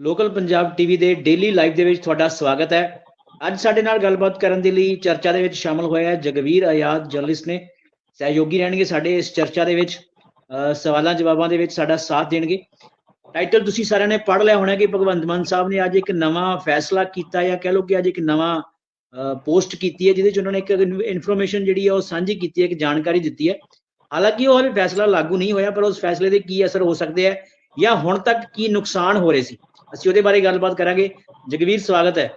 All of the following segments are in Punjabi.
ਲੋਕਲ ਪੰਜਾਬ ਟੀਵੀ ਦੇ ਡੇਲੀ ਲਾਈਵ ਦੇ ਵਿੱਚ ਤੁਹਾਡਾ ਸਵਾਗਤ ਹੈ। ਅੱਜ ਸਾਡੇ ਨਾਲ ਗੱਲਬਾਤ ਕਰਨ ਦੇ ਲਈ ਚਰਚਾ ਦੇ ਵਿੱਚ ਸ਼ਾਮਲ ਹੋਇਆ ਹੈ ਜਗਵੀਰ ਆਯਾਦ ਜਰਨਲਿਸਟ ਨੇ। ਸਹਿਯੋਗੀ ਰਹਿਣਗੇ ਸਾਡੇ ਇਸ ਚਰਚਾ ਦੇ ਵਿੱਚ। ਸਵਾਲਾਂ, ਜਵਾਬਾਂ ਦੇ ਵਿੱਚ ਸਾਡਾ ਸਾਥ ਦੇਣਗੇ। ਟਾਈਟਲ ਤੁਸੀਂ ਸਾਰਿਆਂ ਨੇ ਪੜ੍ਹ ਲਿਆ ਹੋਣਾ ਕਿ ਭਗਵੰਤ ਮਾਨ ਸਾਹਿਬ ਨੇ ਅੱਜ ਇੱਕ ਨਵਾਂ ਫੈਸਲਾ ਕੀਤਾ ਜਾਂ ਕਹਿ ਲਓ ਕਿ ਅੱਜ ਇੱਕ ਨਵਾਂ ਪੋਸਟ ਕੀਤੀ ਹੈ, ਜਿਹਦੇ ਚ ਉਹਨਾਂ ਨੇ ਇੱਕ ਇਨਫੋਰਮੇਸ਼ਨ ਜਿਹੜੀ ਹੈ ਉਹ ਸਾਂਝੀ ਕੀਤੀ ਹੈ, ਇੱਕ ਜਾਣਕਾਰੀ ਦਿੱਤੀ ਹੈ। ਹਾਲਾਂਕਿ ਉਹ ਹਾਲੇ ਫੈਸਲਾ ਲਾਗੂ ਨਹੀਂ ਹੋਇਆ, ਪਰ ਉਸ ਫੈਸਲੇ ਦੇ ਕੀ ਅਸਰ ਹੋ ਸਕਦੇ ਹੈ ਜਾਂ ਹੁਣ ਤੱਕ ਕੀ ਨੁਕਸਾਨ ਹੋ ਰਹੇ ਸੀ? ਅਸੀਂ ਉਹਦੇ ਬਾਰੇ ਗੱਲਬਾਤ ਕਰਾਂਗੇ। ਜਗਵੀਰ ਸਵਾਗਤ ਹੈ।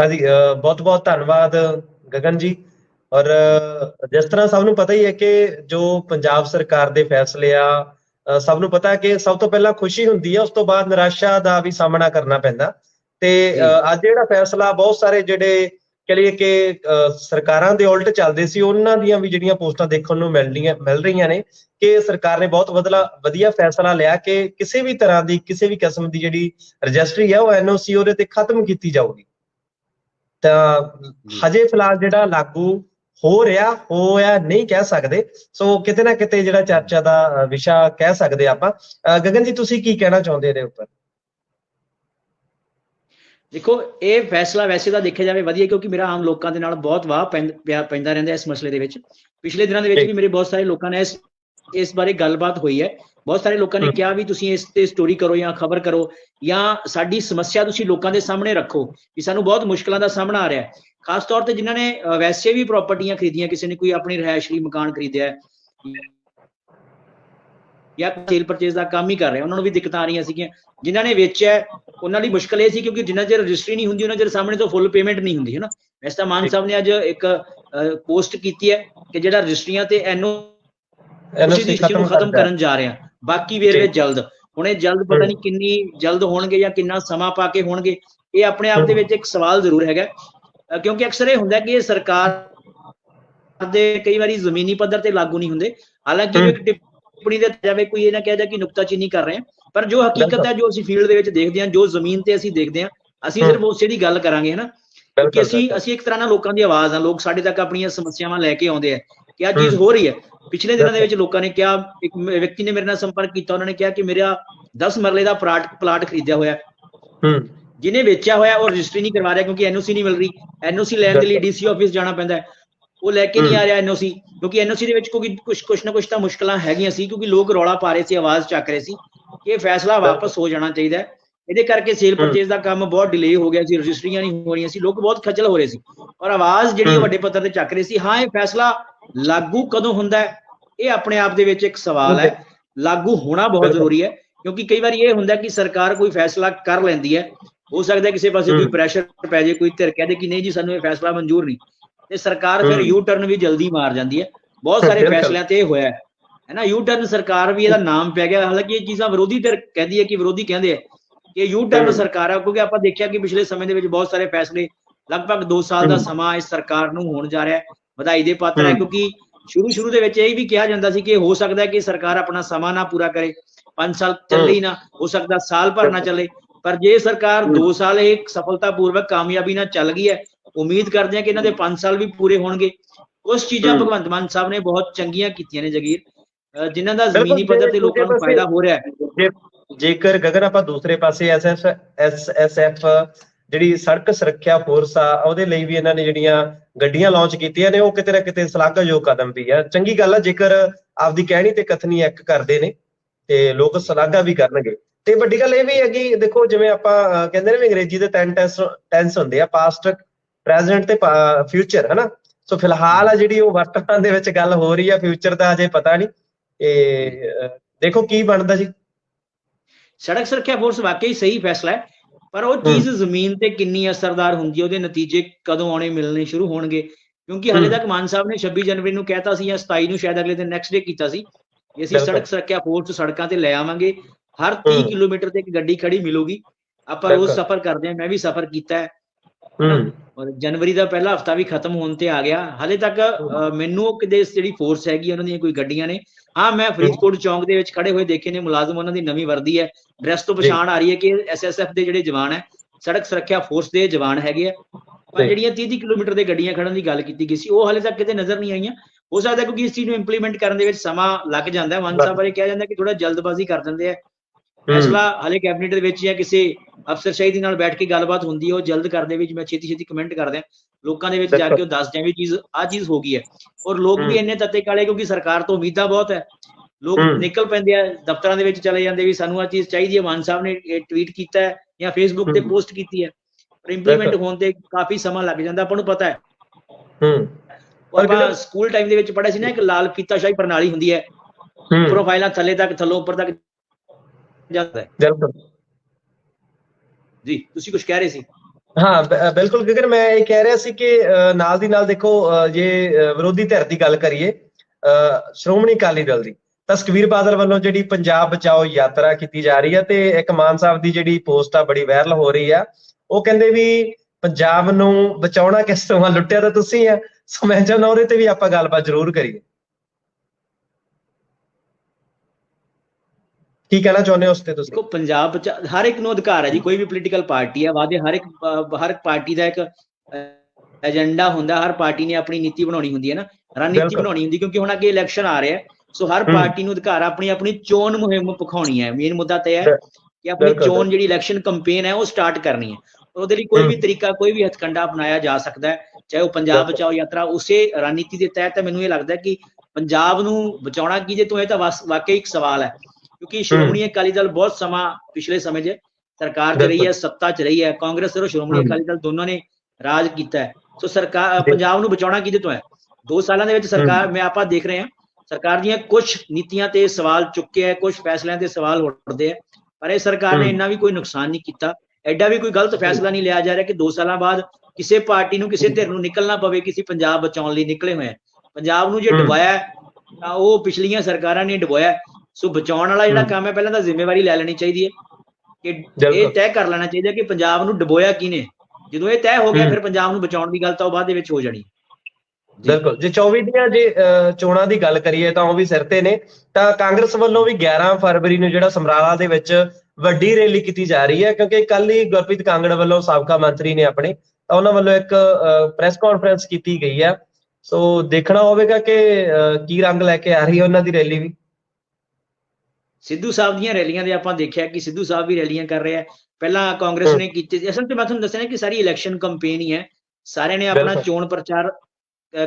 ਹਾਂਜੀ ਬਹੁਤ ਬਹੁਤ ਧੰਨਵਾਦ ਗਗਨ ਜੀ। ਔਰ ਜਿਸ ਤਰ੍ਹਾਂ ਸਭ ਨੂੰ ਪਤਾ ਹੀ ਹੈ ਕਿ ਜੋ ਪੰਜਾਬ ਸਰਕਾਰ ਦੇ ਫੈਸਲੇ ਆ ਸਭ ਨੂੰ ਪਤਾ ਹੈ ਕਿ ਸਭ ਤੋਂ ਪਹਿਲਾਂ ਖੁਸ਼ੀ ਹੁੰਦੀ ਹੈ ਉਸ ਤੋਂ ਬਾਅਦ ਨਿਰਾਸ਼ਾ ਦਾ ਵੀ ਸਾਹਮਣਾ ਕਰਨਾ ਪੈਂਦਾ। ਤੇ ਅੱਜ ਜਿਹੜਾ ਫੈਸਲਾ ਬਹੁਤ ਸਾਰੇ ਜਿਹੜੇ ਕਹ ਲਈਏ ਕਿ ਸਰਕਾਰਾਂ ਦੇ ਉਲਟ ਚੱਲਦੇ ਸੀ ਉਹਨਾਂ ਦੀਆਂ ਵੀ ਜਿਹੜੀਆਂ ਪੋਸਟਾਂ ਦੇਖਣ ਨੂੰ ਮਿਲ ਮਿਲ ਰਹੀਆਂ ਨੇ ਕਿ ਸਰਕਾਰ ਨੇ ਬਹੁਤ ਬਦਲਾ ਵਧੀਆ ਫੈਸਲਾ ਲਿਆ ਕਿ ਕਿਸੇ ਵੀ ਤਰ੍ਹਾਂ ਦੀ ਕਿਸੇ ਵੀ ਕਿਸਮ ਦੀ ਜਿਹੜੀ ਰਜਿਸਟਰੀ ਹੈ ਉਹ ਐਨਓਸੀ ਉਹਦੇ ਤੇ ਖਤਮ ਕੀਤੀ ਜਾਊਗੀ। ਤਾਂ ਹਜੇ ਫਿਲਹਾਲ ਜਿਹੜਾ ਲਾਗੂ ਹੋ ਰਿਹਾ ਹੋਇਆ ਨਹੀਂ ਕਹਿ ਸਕਦੇ ਸੋ ਕਿਤੇ ਨਾ ਕਿਤੇ ਜਿਹੜਾ ਚਰਚਾ ਦਾ ਵਿਸ਼ਾ ਕਹਿ ਸਕਦੇ ਆਪਾਂ। ਅ, ਗਗਨ ਜੀ ਤੁਸੀਂ ਕੀ ਕਹਿਣਾ ਚਾਹੁੰਦੇ ਇਹਦੇ ਉੱਪਰ? ਦੇਖੋ ਇਹ ਫੈਸਲਾ ਵੈਸੇ ਤਾਂ ਦੇਖਿਆ ਜਾਵੇ ਵਧੀਆ ਕਿਉਂਕਿ ਮੇਰਾ ਆਮ ਲੋਕਾਂ ਦੇ ਨਾਲ ਬਹੁਤ ਵਾਹ ਪੈਂਦ- ਰਹਿੰਦਾ ਇਸ ਮਸਲੇ ਦੇ ਵਿੱਚ ਪਿਛਲੇ ਦਿਨਾਂ ਦੇ ਵਿੱਚ। ਵੀ ਮੇਰੇ ਬਹੁਤ ਸਾਰੇ ਲੋਕਾਂ ਨੇ ਇਸ ਇਸ ਬਾਰੇ ਗੱਲਬਾਤ ਹੋਈ ਹੈ ਬਹੁਤ ਸਾਰੇ ਲੋਕਾਂ ਨੇ। ਕਿਹਾ ਵੀ ਤੁਸੀਂ ਇਸ ਤੇ ਸਟੋਰੀ ਕਰੋ ਜਾਂ ਖਬਰ ਕਰੋ ਜਾਂ ਸਾਡੀ ਸਮੱਸਿਆ ਤੁਸੀਂ ਲੋਕਾਂ ਦੇ ਸਾਹਮਣੇ ਰੱਖੋ ਕਿ ਸਾਨੂੰ ਬਹੁਤ ਮੁਸ਼ਕਲਾਂ ਦਾ ਸਾਹਮਣਾ ਆ ਰਿਹਾ ਹੈ ਖਾਸ ਤੌਰ ਤੇ ਜਿਨ੍ਹਾਂ ਨੇ ਵੈਸੇ ਵੀ ਪ੍ਰਾਪਰਟੀਆਂ ਖਰੀਦੀਆਂ ਕਿਸੇ ਨੇ ਕੋਈ ਆਪਣੀ ਲਈ ਮਕਾਨ ਖਰੀਦਿਆ ਹੈ ਜਾਂ ਸੇਲ ਪਰਚੇਸ ਦਾ ਕੰਮ ਹੀ ਕਰ ਰਿਹਾ ਉਹਨਾਂ ਨੂੰ ਵੀ ਦਿੱਕਤਾਂ ਆ ਰਹੀਆਂ ਸੀਗੀਆਂ ਜਿਨ੍ਹਾਂ ਨੇ ਵੇਚਿਆ ਉਹਨਾਂ ਲਈ ਮੁਸ਼ਕਲ ਇਹ ਸੀ ਕਿਉਂਕਿ ਜਿੰਨਾ ਚਿਰ ਰਜਿਸਟਰੀ ਨਹੀਂ ਹੁੰਦੀ ਉਹਨਾਂ ਚਿਰ ਸਾਹਮਣੇ ਤੋਂ ਫੁੱਲ ਪੇਮੈਂਟ ਨਹੀਂ ਹੁੰਦੀ ਹੈ ਨਾ ਵੈਸੇ ਤਾਂ ਮਾਨ। ਸਾਹਿਬ ਨੇ ਅੱਜ ਇੱਕ ਪੋਸਟ ਕੀਤੀ ਹੈ ਕਿ ਜਿਹੜਾ ਰਜਿਸਟਰੀਆਂ ਤੇ ਐਨਓ ਦੀ ਖਤਮ ਕਰਨ ਜਾ ਰਹੇ ਆ ਬਾਕੀ ਵੇਰਵੇ। ਜਲਦ ਹੁਣ ਇਹ ਜਲਦ ਪਤਾ। ਨਹੀਂ ਕਿੰਨੀ ਜਲਦ ਹੋਣਗੇ ਜਾਂ ਕਿੰਨਾ ਸਮਾਂ ਪਾ ਕੇ ਹੋਣਗੇ ਇਹ ਆਪਣੇ ਆਪ ਦੇ ਵਿੱਚ ਇੱਕ ਸਵਾਲ ਜ਼ਰੂਰ ਹੈਗਾ ਕਿਉਂਕਿ ਅਕਸਰ ਇਹ ਹੁੰਦਾ ਕਿ ਇਹ ਸਰਕਾਰ ਦੇ ਕਈ ਵਾਰੀ ਜ਼ਮੀਨੀ ਪੱਧਰ ਤੇ ਲਾਗੂ ਨਹੀਂ ਹੁੰਦੇ ਹਾਲਾਂਕਿ। ਇੱਕ ਟਿੱਪਣੀ ਦੇ ਜਾਵੇ ਕੋਈ ਇਹ ਨਾ ਕਹਿ ਜਾ ਕਿ ਨੁਕਤਾਚੀਨੀ ਕਰ ਰਹੇ ਹਾਂ। ਪਰ ਜੋ ਹਕੀਕਤ ਹੈ ਜੋ ਅਸੀਂ ਫੀਲਡ ਦੇ ਵਿੱਚ ਦੇਖਦੇ ਹਾਂ ਜੋ ਜ਼ਮੀਨ ਤੇ ਅਸੀਂ ਦੇਖਦੇ ਹਾਂ ਅਸੀਂ। ਸਿਰਫ ਉਸੇ ਦੀ ਗੱਲ ਕਰਾਂਗੇ ਹਨਾ ਕਿ ਅਸੀਂ ਅਸੀਂ ਇੱਕ ਤਰ੍ਹਾਂ ਨਾਲ ਲੋਕਾਂ ਦੀ ਆਵਾਜ਼ ਆ ਲੋਕ ਸਾਡੇ ਤੱਕ ਆਪਣੀਆਂ ਸਮੱਸਿਆਵਾਂ ਲੈ ਕੇ ਆਉਂਦੇ ਆ ਕਿ ਆ ਚੀਜ਼। ਹੋ ਰਹੀ ਹੈ। ਪਿਛਲੇ ਦਿਨਾਂ ਦੇ ਵਿੱਚ ਲੋਕਾਂ ਨੇ ਕਿਹਾ ਇੱਕ ਵਿਅਕਤੀ ਨੇ ਮੇਰੇ ਨਾਲ ਸੰਪਰਕ ਕੀਤਾ ਉਹਨਾਂ ਨੇ ਕਿਹਾ ਕਿ ਮੇਰਾ 10 ਮਰਲੇ ਦਾ ਪਲਾਟ ਪਲਾਟ ਖਰੀਦਿਆ ਹੋਇਆ। ਹੂੰ। ਜਿਹਨੇ ਵੇਚਿਆ ਹੋਇਆ ਉਹ ਰਜਿਸਟਰੀ ਨਹੀਂ ਕਰਵਾ ਰਿਹਾ ਕਿਉਂਕਿ ਐਨਓਸੀ ਨਹੀਂ ਮਿਲ ਰਹੀ। ਐਨਓਸੀ ਲੈਣ ਦੇ ਲਈ ਡੀਸੀ ਆਫਿਸ ਜਾਣਾ ਪੈਂਦਾ ਹੈ। ਉਹ ਲੈ ਕੇ ਨਹੀਂ ਆ ਰਿਹਾ ਐਨਓਸੀ ਕਿਉਂਕਿ ਐਨਓਸੀ ਦੇ ਵਿੱਚ ਕੋਈ ਕੁਝ ਕੁਝ ਨਾ ਕੁਝ ਤਾਂ ਮੁਸ਼ਕਲਾਂ ਹੈਗੀਆਂ ਸੀ ਕਿਉਂਕਿ ਲੋਕ ਰੌਲਾ ਪਾ ਰਹੇ ਸੀ ਆਵਾਜ਼ ਚੱਕ ਰਹੇ ਸੀ ਕਿ ਇਹ ਫੈਸਲਾ ਵਾਪਸ ਹੋ ਜਾਣਾ ਚਾਹੀਦਾ ਹੈ ਇਹਦੇ ਕਰਕੇ ਸੇਲ। ਪਰਚੇਸ ਦਾ ਕੰਮ ਬਹੁਤ ਡਿਲੇ ਹੋ ਗਿਆ ਸੀ ਰਜਿਸਟਰੀਆਂ ਨਹੀਂ ਹੋ ਰਹੀਆਂ ਸੀ ਲੋਕ ਬਹੁਤ ਖੱਜਲ ਹੋ ਰਹੇ ਸੀ ਔਰ ਆਵਾਜ਼ ਜਿਹੜੀ। ਵੱਡੇ ਪੱਧਰ ਤੇ ਚੱਕ ਰਹੇ ਸੀ ਹਾਂ ਇਹ ਫੈਸਲਾ ਲਾਗੂ ਕਦੋਂ ਹੁੰਦਾ ਹੈ ਇਹ ਆਪਣੇ ਆਪ ਦੇ ਵਿੱਚ ਇੱਕ ਸਵਾਲ ਹੈ ਲਾਗੂ ਹੋਣਾ ਬਹੁਤ। ਜ਼ਰੂਰੀ ਹੈ ਕਿਉਂਕਿ ਕਈ ਵਾਰੀ ਇਹ ਹੁੰਦਾ ਕਿ ਸਰਕਾਰ ਕੋਈ ਫੈਸਲਾ ਕਰ ਲੈਂਦੀ ਹੈ ਹੋ ਸਕਦਾ ਕਿਸੇ ਪਾਸੇ ਕੋਈ। ਪ੍ਰੈਸ਼ਰ ਪੈ ਜਾਏ ਕੋਈ ਧਿਰ ਕਹਿ ਦੇ ਕਿ ਨਹੀਂ ਜੀ ਸਾਨੂੰ ਇਹ ਫੈਸਲਾ ਮਨਜ਼ੂਰ ਨਹੀਂ ਤੇ ਸਰਕਾਰ ਫਿਰ। ਯੂ ਟਰਨ ਵੀ ਜਲਦੀ ਮਾਰ ਜਾਂਦੀ ਹੈ ਬਹੁਤ ਸਾਰੇ। ਫੈਸਲਿਆਂ ਤੇ ਇਹ ਹੋਇਆ ਹੈ ਨਾ ਯੂ ਟਰਨ ਸਰਕਾਰ ਵੀ ਇਹਦਾ ਨਾਮ ਪੈ ਗਿਆ ਹਾਲਾਂਕਿ ਇਹ ਚੀਜ਼ਾਂ ਵਿਰੋਧੀ ਧਿਰ ਕਹਿੰਦੀ ਹੈ ਕਿ ਵਿਰੋਧੀ ਕਹਿੰਦੇ ਆ ਕਿ ਯੂ ਟਰਨ। ਸਰਕਾਰ ਹੈ ਕਿਉਂਕਿ ਆਪਾਂ ਦੇਖਿਆ ਕਿ ਪਿਛਲੇ ਸਮੇਂ ਦੇ ਵਿੱਚ ਬਹੁਤ ਸਾਰੇ ਫੈਸਲੇ ਲਗਭਗ 2 ਸਾਲ ਦਾ। ਸਮਾਂ ਇਸ ਸਰਕਾਰ ਨੂੰ ਹੋਣ ਜਾ ਰਿਹਾ ਹੈ ਵਧਾਈ ਦੇ ਪਾਤਰ ਹੈ। ਕਿਉਂਕਿ ਸ਼ੁਰੂ ਸ਼ੁਰੂ ਦੇ ਵਿੱਚ ਇਹ ਵੀ ਕਿਹਾ ਜਾਂਦਾ ਸੀ ਕਿ ਹੋ ਸਕਦਾ ਹੈ ਕਿ ਸਰਕਾਰ ਆਪਣਾ ਸਮਾਂ ਨਾ ਪੂਰਾ ਕਰੇ 5 ਸਾਲ ਚੱਲੇ ਹੀ ਨਾ ਹੋ ਸਕਦਾ ਸਾਲ ਭਰ ਨਾ ਚੱਲੇ ਪਰ ਜੇ ਸਰਕਾਰ ਹਮ। 2 ਸਾਲ ਇਹ ਸਫਲਤਾਪੂਰਵਕ ਕਾਮਯਾਬੀ ਨਾਲ ਚੱਲ ਗਈ ਹੈ ਉਮੀਦ ਕਰਦੇ ਹਾਂ ਕਿ ਇਹਨਾਂ ਦੇ 5 ਸਾਲ ਵੀ ਪੂਰੇ ਹੋਣਗੇ। ਉਸ ਚੀਜ਼ਾਂ। ਭਗਵੰਤ ਮਾਨ ਸਾਹਿਬ ਨੇ ਬਹੁਤ ਚੰਗੀਆਂ ਕੀਤੀਆਂ ਨੇ ਜਗੀਰ। ਜਿਨ੍ਹਾਂ ਦਾ ਜ਼ਮੀਨੀ ਪੱਧਰ ਤੇ ਲੋਕਾਂ ਨੂੰ ਫਾਇਦਾ ਹੋ ਰਿਹਾ ਹੈ। ਜੇਕਰ ਗਗਨ ਆਪਾਂ ਦੂਸਰੇ ਪਾਸੇ ਐਸਐਸ ਐਸਐਸਐਫ ਜਿਹੜੀ ਸੜਕ ਸੁਰੱਖਿਆ ਫੋਰਸ ਆ ਉਹਦੇ ਲਈ ਵੀ ਇਹਨਾਂ ਨੇ ਜਿਹੜੀਆਂ ਗੱਡੀਆਂ ਲਾਂਚ ਕੀਤੀਆਂ ਨੇ ਉਹ ਕਿਤੇ ਨਾ ਕਿਤੇ ਸ਼ਲਾਘਾਯੋਗ ਕਦਮ ਵੀ ਆ। ਚੰਗੀ ਗੱਲ ਆ ਜੇਕਰ ਆਪਦੀ ਕਹਿਣੀ ਤੇ ਕਥਨੀ ਇੱਕ ਕਰਦੇ ਨੇ ਤੇ ਲੋਕ ਸ਼ਲਾਘਾ ਵੀ ਕਰਨਗੇ। ਤੇ ਵੱਡੀ ਗੱਲ ਇਹ ਵੀ ਹੈ ਕਿ ਦੇਖੋ ਜਿਵੇਂ ਆਪਾਂ ਕਹਿੰਦੇ ਨੇ ਵੀ ਅੰਗਰੇਜ਼ੀ ਦੇ ਤਿੰਨ ਟੈਂਸ ਟੈਂਸ ਹੁੰਦੇ ਆ ਪਾਸਟ ਪ੍ਰੈਜ਼ੈਂਟ ਤੇ ਫਿਊਚਰ ਹਨਾ ਸੋ ਫਿਲਹਾਲ ਆ ਜਿਹੜੀ ਉਹ ਵਰਤਮਾਨ ਦੇ ਵਿੱਚ ਗੱਲ ਹੋ ਰਹੀ ਆ ਫਿਊਚਰ ਦਾ ਅਜੇ ਪਤਾ ਨਹੀਂ ਇਹ ਦੇਖੋ ਕੀ ਬਣਦਾ ਜੀ ਸੜਕ ਸੁਰੱਖਿਆ ਫੋਰਸ ਵਾਕਈ ਸਹੀ ਫੈਸਲਾ ਹੈ ਪਰ ਉਹ ਚੀਜ਼ ਜ਼ਮੀਨ ਤੇ ਕਿੰਨੀ ਅਸਰਦਾਰ ਹੁੰਦੀ ਹੈ ਉਹਦੇ ਨਤੀਜੇ ਕਦੋਂ ਆਉਣੇ ਮਿਲਣੇ ਸ਼ੁਰੂ ਹੋਣਗੇ ਕਿਉਂਕਿ ਹਾਲੇ। ਤੱਕ ਮਾਨ ਸਾਹਿਬ ਨੇ 26 ਜਨਵਰੀ ਨੂੰ ਕਹਿਤਾ ਸੀ ਜਾਂ 27 ਨੂੰ ਸ਼ਾਇਦ ਅਗਲੇ ਦਿਨ ਨੈਕਸਟ ਡੇ ਕੀਤਾ ਸੀ ਕਿ ਅਸੀਂ। ਸੜਕ ਸੁਰੱਖਿਆ ਫੋਰਸ ਸੜਕਾਂ ਤੇ ਲੈ ਆਵਾਂਗੇ ਹਰ 30 ਹਮ। ਕਿਲੋਮੀਟਰ ਤੇ ਇੱਕ ਗੱਡੀ ਖੜੀ ਮਿਲੂਗੀ ਆਪਾਂ ਰੋਜ਼। ਸਫ਼ਰ ਕਰਦੇ ਹਾਂ ਮੈਂ ਵੀ ਸਫ਼ਰ ਕੀਤਾ ਹੂੰ ਔਰ ਜਨਵਰੀ ਦਾ ਪਹਿਲਾ ਹਫਤਾ ਵੀ ਖਤਮ ਹੋਣ ਤੇ ਆ ਗਿਆ। ਹਾਲੇ ਤੱਕ ਮੈਨੂੰ ਉਹ ਕਿਤੇ ਜਿਹੜੀ ਫੋਰਸ ਹੈਗੀ ਉਹਨਾਂ ਦੀਆਂ ਕੋਈ ਗੱਡੀਆਂ ਨੇ। ਹਾਂ ਮੈਂ ਫਰੀਦਕੋਟ ਚੌਂਕ ਦੇ ਵਿੱਚ ਖੜੇ ਹੋਏ ਦੇਖੇ ਨੇ ਮੁਲਾਜ਼ਮ ਉਹਨਾਂ ਦੀ ਨਵੀਂ ਵਰਦੀ ਹੈ। ਡਰੈਸ ਤੋਂ। ਪਛਾਣ ਆ ਰਹੀ ਹੈ ਕਿ ਐਸਐਸਐਫ ਦੇ ਜਿਹੜੇ ਜਵਾਨ ਹੈ ਸੜਕ ਸੁਰੱਖਿਆ ਫੋਰਸ ਦੇ ਜਵਾਨ ਹੈਗੇ ਆ। ਪਰ। ਜਿਹੜੀਆਂ 30 ਕਿਲੋਮੀਟਰ ਦੇ ਗੱਡੀਆਂ ਖੜਨ ਦੀ ਗੱਲ ਕੀਤੀ ਗਈ ਸੀ ਉਹ ਹਾਲੇ ਤੱਕ ਕਿਤੇ ਨਜ਼ਰ ਨਹੀਂ ਆਈਆਂ। ਹੋ ਸਕਦਾ ਕਿਉਂਕਿ ਇਸ ਚੀਜ਼ ਨੂੰ ਇੰਪਲੀਮੈਂਟ ਕਰਨ ਦੇ ਵਿੱਚ ਸਮਾਂ ਲੱਗ ਜਾਂਦਾ ਹੈ। ਮਾਨ ਸਾਹਿਬ ਬਾਰੇ ਕਿਹਾ ਜਾਂਦਾ ਕਿ ਥੋੜਾ ਜਲਦਬਾਜ਼ੀ ਕਰ ਦਿੰਦੇ ਆ। ਫੈਸਲਾ ਹਾਲੇ ਕੈਬਨਿਟ ਦੇ ਵਿੱਚ ਜਾਂ ਕਿਸੇ ਅਫਸਰਸ਼ਾਹੀ ਦੇ ਨਾਲ ਬੈਠ ਕੇ ਗੱਲਬਾਤ ਹੁੰਦੀ ਹੈ ਉਹ ਜਲਦ ਕਰਦੇ ਵਿੱਚ ਮੈਂ ਛੇਤੀ ਛੇਤੀ ਕਮੈਂਟ ਕਰਦੇ ਲੋਕਾਂ ਦੇ ਵਿੱਚ ਜਾ ਕੇ ਉਹ ਦੱਸਦੇ ਆ ਵੀ ਚੀਜ਼ ਆ ਚੀਜ਼ ਹੋ ਗਈ ਹੈ। ਔਰ ਲੋਕ ਵੀ ਇੰਨੇ ਤੱਤੇ ਕਾਲੇ ਕਿਉਂਕਿ ਸਰਕਾਰ ਤੋਂ ਉਮੀਦਾਂ ਬਹੁਤ ਹੈ। ਲੋਕ ਨਿਕਲ ਪੈਂਦੇ ਆ ਦਫ਼ਤਰਾਂ ਦੇ ਵਿੱਚ ਚਲੇ ਜਾਂਦੇ ਵੀ ਸਾਨੂੰ ਆ ਚੀਜ਼ ਚਾਹੀਦੀ ਹੈ। ਮਾਨ ਸਾਹਿਬ ਨੇ ਟਵੀਟ ਕੀਤਾ ਹੈ ਜਾਂ ਫੇਸਬੁੱਕ ਤੇ ਪੋਸਟ ਕੀਤੀ ਹੈ। ਪਰ ਇੰਪਲੀਮੈਂਟ ਹੋਣ ਤੇ ਕਾਫੀ ਸਮਾਂ ਲੱਗ ਜਾਂਦਾ ਆਪਾਂ ਨੂੰ ਪਤਾ ਹੈ। ਹੂੰ। ਔਰ ਸਕੂਲ ਟਾਈਮ ਦੇ ਵਿੱਚ ਪੜ੍ਹਿਆ ਸੀ ਨਾ ਇੱਕ ਲਾਲ ਫੀਤਾਸ਼ਾਹੀ ਪ੍ਰਣਾਲੀ ਹੁੰਦੀ ਹੈ। ਪ੍ਰੋਫਾਈਲਾਂ ਥੱਲੇ ਤੱਕ ਥੱਲੋਂ ਉੱਪਰ ਤੱਕ ਜਾਂਦਾ ਹੈ। ਬਿਲਕੁਲ। ਜੀ ਤੁਸੀਂ ਕੁਝ ਕਹਿ ਰਹੇ ਸੀ? ਹਾਂ ਬਿਲਕੁਲ ਗਗਨ ਮੈਂ ਇਹ ਕਹਿ ਰਿਹਾ ਸੀ ਕਿ ਨਾਲ ਦੀ ਨਾਲ ਦੇਖੋ ਜੇ ਵਿਰੋਧੀ ਧਿਰ ਦੀ ਗੱਲ ਕਰੀਏ ਸ਼੍ਰੋਮਣੀ ਅਕਾਲੀ ਦਲ ਦੀ ਤਾਂ ਸੁਖਵੀਰ ਬਾਦਲ ਵੱਲੋਂ ਜਿਹੜੀ ਪੰਜਾਬ ਬਚਾਓ ਯਾਤਰਾ ਕੀਤੀ ਜਾ ਰਹੀ ਹੈ ਤੇ ਇੱਕ ਮਾਨ ਸਾਹਿਬ ਦੀ ਜਿਹੜੀ ਪੋਸਟ ਆ ਬੜੀ ਵਾਇਰਲ ਹੋ ਰਹੀ ਆ। ਉਹ ਕਹਿੰਦੇ ਵੀ ਪੰਜਾਬ ਨੂੰ ਬਚਾਉਣਾ ਕਿਸ ਤਰ੍ਹਾਂ ਲੁੱਟਿਆ ਤਾਂ ਤੁਸੀਂ ਆ ਸੋ ਮੈਂ ਚਾਹੁੰਦਾ ਉਹਦੇ ਤੇ ਵੀ ਆਪਾਂ ਗੱਲਬਾਤ ਜ਼ਰੂਰ ਕਰੀਏ। ਕੀ ਕਹਿਣਾ ਚਾਹੁੰਦੇ ਹੋ ਉਸ ਤੇ ਤੁਸੀਂ? ਦੇਖੋ ਪੰਜਾਬ ਚ ਹਰ ਇੱਕ ਨੂੰ ਅਧਿਕਾਰ ਹੈ ਜੀ ਕੋਈ ਵੀ ਪੋਲੀਟੀਕਲ ਪਾਰਟੀ ਹੈ ਵਾਦੇ ਹਰ ਇੱਕ ਹਰ ਇੱਕ ਪਾਰਟੀ ਦਾ ਇੱਕ ਏਜੰਡਾ ਹੁੰਦਾ ਹਰ ਪਾਰਟੀ ਨੇ ਆਪਣੀ ਨੀਤੀ ਬਣਾਉਣੀ ਹੁੰਦੀ ਹੈ ਨਾ ਰਣਨੀਤੀ ਬਣਾਉਣੀ ਹੁੰਦੀ ਕਿਉਂਕਿ ਹੁਣ ਅੱਗੇ ਇਲੈਕਸ਼ਨ ਆ ਰਿਹਾ ਸੋ ਹਰ ਪਾਰਟੀ ਨੂੰ ਅਧਿਕਾਰ ਆਪਣੀ ਆਪਣੀ ਚੋਣ ਮੁਹਿੰਮ ਪਖਾਉਣੀ ਹੈ ਮੇਨ ਮੁੱਦਾ ਤੇ ਹੈ ਕਿ ਆਪਣੀ ਚੋਣ ਜਿਹੜੀ ਇਲੈਕਸ਼ਨ ਕੈਂਪੇਨ ਹੈ ਉਹ ਸਟਾਰਟ ਕਰਨੀ ਹੈ। ਉਹਦੇ ਲਈ ਕੋਈ ਵੀ ਤਰੀਕਾ ਕੋਈ ਵੀ ਹਥਕੰਡਾ ਅਪਣਾਇਆ ਜਾ ਸਕਦਾ ਹੈ ਚਾਹੇ ਉਹ ਪੰਜਾਬ ਬਚਾਓ ਯਾਤਰਾ ਉਸੇ ਰਣਨੀਤੀ ਦੇ ਤਹਿਤ ਮੈਨੂੰ ਇਹ ਲੱਗਦਾ ਕਿ ਪੰਜਾਬ ਨੂੰ ਬਚਾਉਣਾ ਕੀ ਜੇ ਤੋਂ ਇਹ ਤਾਂ ਵਾਕਈ ਇੱਕ ਸਵਾਲ ਹੈ। ਕਿਉਂਕਿ ਸ਼੍ਰੋਮਣੀ ਅਕਾਲੀ ਦਲ ਬਹੁਤ ਸਮਾਂ ਪਿਛਲੇ ਸਮੇਂ 'ਚ ਸਰਕਾਰ 'ਚ ਰਹੀ ਹੈ ਸੱਤਾ 'ਚ ਰਹੀ ਹੈ ਕਾਂਗਰਸ ਤੇ ਸ਼੍ਰੋਮਣੀ ਅਕਾਲੀ ਦਲ ਦੋਨਾਂ ਨੇ ਰਾਜ ਕੀਤਾ ਹੈ। ਸੋ ਸਰਕਾਰ ਪੰਜਾਬ ਨੂੰ ਬਚਾਉਣਾ ਕਿਹਦੇ ਤੋਂ ਹੈ? 2 ਸਾਲਾਂ ਦੇ ਵਿੱਚ ਸਰਕਾਰ ਮੈਂ ਆਪਾਂ ਦੇਖ ਰਹੇ ਹਾਂ ਸਰਕਾਰ ਦੀਆਂ ਕੁਝ ਨੀਤੀਆਂ ਤੇ ਸਵਾਲ ਚੁੱਕੇ ਹੈ ਕੁਝ ਫੈਸਲਿਆਂ ਤੇ ਸਵਾਲ ਉੱਠਦੇ ਆ ਪਰ ਇਹ ਸਰਕਾਰ ਨੇ ਇੰਨਾ ਵੀ ਕੋਈ ਨੁਕਸਾਨ ਨਹੀਂ ਕੀਤਾ। ਐਡਾ ਵੀ ਕੋਈ ਗਲਤ ਫੈਸਲਾ ਨਹੀਂ ਲਿਆ ਜਾ ਰਿਹਾ ਕਿ 2 ਸਾਲਾਂ ਬਾਅਦ ਕਿਸੇ ਪਾਰਟੀ ਨੂੰ ਕਿਸੇ ਧਿਰ ਨੂੰ ਨਿਕਲਣਾ ਪਵੇ ਕਿਸੇ ਪੰਜਾਬ ਬਚਾਉਣ ਲਈ ਨਿਕਲੇ ਹੋਏ ਆ ਪੰਜਾਬ ਨੂੰ ਜੇ ਡੁਬਾਇਆ ਤਾਂ ਉਹ ਪਿਛਲੀਆਂ ਸਰਕਾਰਾਂ ਨੇ ਡੁਬਾਇਆ ਸੋ ਬਚਾਉਣ ਵਾਲਾ ਜਿਹੜਾ ਕੰਮ ਹੈ ਪਹਿਲਾਂ ਤਾਂ ਜ਼ਿੰਮੇਵਾਰੀ ਲੈ ਲੈਣੀ ਚਾਹੀਦੀ ਹੈ ਕਿ ਇਹ ਤੈਅ ਕਰ ਲੈਣਾ ਚਾਹੀਦਾ ਕਿ ਪੰਜਾਬ ਨੂੰ ਡੁਬੋਇਆ ਕਿਨੇ ਜਦੋਂ ਇਹ ਤੈਅ ਹੋ ਗਿਆ ਫਿਰ ਪੰਜਾਬ ਨੂੰ ਬਚਾਉਣ ਦੀ ਗੱਲ ਤਾਂ ਉਹ ਬਾਅਦ ਦੇ ਵਿੱਚ ਹੋ ਜਾਣੀ। ਬਿਲਕੁਲ। ਜੇ 24 ਦੀਆਂ ਜੇ ਚੋਣਾਂ ਦੀ ਗੱਲ ਕਰੀਏ ਤਾਂ ਉਹ ਵੀ ਸਿਰ ਤੇ ਨੇ। ਤਾਂ ਕਾਂਗਰਸ ਵੱਲੋਂ ਵੀ 11 ਫਰਵਰੀ ਨੂੰ ਜਿਹੜਾ ਸਮਰਾਲਾ ਦੇ ਵਿੱਚ ਵੱਡੀ ਰੈਲੀ ਕੀਤੀ ਜਾ ਰਹੀ ਹੈ ਕਿਉਂਕਿ ਕੱਲ ਹੀ ਗੁਰਪ੍ਰੀਤ ਕਾਂਗੜ ਵੱਲੋਂ ਸਾਬਕਾ ਮੰਤਰੀ ਨੇ ਆਪਣੇ ਤਾਂ ਉਹਨਾਂ ਵੱਲੋਂ ਇੱਕ ਪ੍ਰੈਸ ਕਾਨਫਰੰਸ ਕੀਤੀ ਗਈ ਹੈ। ਸੋ ਦੇਖਣਾ ਹੋਵੇਗਾ ਕਿ ਕੀ ਰੰਗ ਲੈ ਕੇ ਆ ਰਹੀ ਹੈ ਉਹਨਾਂ ਦੀ ਰੈਲੀ ਵੀ। ਸਿੱਧੂ ਸਾਹਿਬ ਦੀਆਂ ਰੈਲੀਆਂ ਦੇ ਆਪਾਂ ਦੇਖਿਆ ਕਿ ਸਿੱਧੂ ਸਾਹਿਬ ਵੀ ਰੈਲੀਆਂ ਕਰ ਰਹੇ ਪਹਿਲਾਂ ਕਾਂਗਰਸ ਨੇ ਕੀਤੀ ਅਸਲ ਤੇ ਮੈਂ ਤੁਹਾਨੂੰ ਦੱਸਣਾ ਕਿ ਸਾਰੀ ਇਲੈਕਸ਼ਨ ਕੈਂਪੇਨ ਹੀ ਹੈ। ਸਾਰਿਆਂ ਨੇ ਆਪਣਾ ਚੋਣ ਪ੍ਰਚਾਰ